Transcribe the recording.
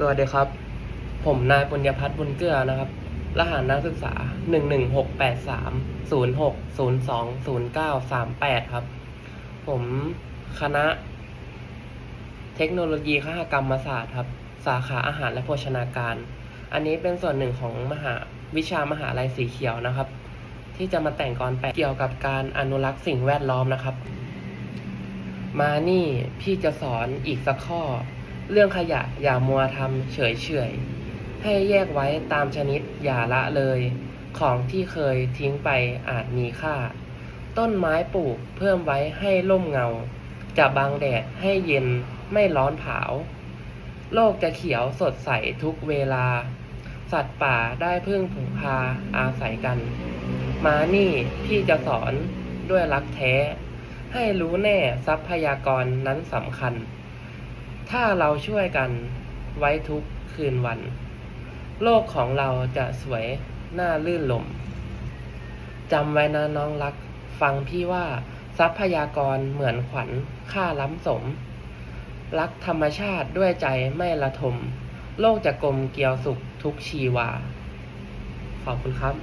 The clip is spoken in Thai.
สวัสดีครับ ผมนายปุญญพัฒน์บุญเกื้อนะครับ รหัสนักศึกษาหนึ่งหนึ่งหกแปดสามศูนย์หกศูนย์สองศูนย์เก้าสามแปดครับ ผมคณะ เทคโนโลยีคหกรรมศาสตร์ครับ สาขาอาหารและโภชนาการ อันนี้เป็นส่วนหนึ่งของมหาวิชามหาลัยสีเขียวนะครับ ที่จะมาแต่งกรแปลเกี่ยวกับการอนุรักษ์สิ่งแวดล้อมนะครับ มานี่พี่จะสอนอีกสักข้อ เรื่องขยะอย่ามัวทำเฉยเฉยให้แยกไว้ตามชนิดอย่าละเลย ของที่เคยทิ้งไปอาจมีค่า ต้นไม้ปลูกเพิ่มไว้ให้ร่มเงา จะบังแดดให้เย็นไม่ร้อนเผา โลกจะเขียวสดใสทุกเวลา สัตว์ป่าได้พึ่งผึงพาอาศัยกัน มานี่พี่จะสอนด้วยรักแท้ ให้รู้แน่ทรัพยากรนั้นสำคัญ ถ้าเราช่วยกันไว้ทุกคืนวัน โลกของเราจะสวยน่าลื่นลมจำไว้นะน้องรัก ฟังพี่ว่าทรัพยากรเหมือนขวัญค่าล้ำสม รักธรรมชาติด้วยใจไม่ละทม โลกจะกลมเกลียวสุขทุกชีวา ขอบคุณครับ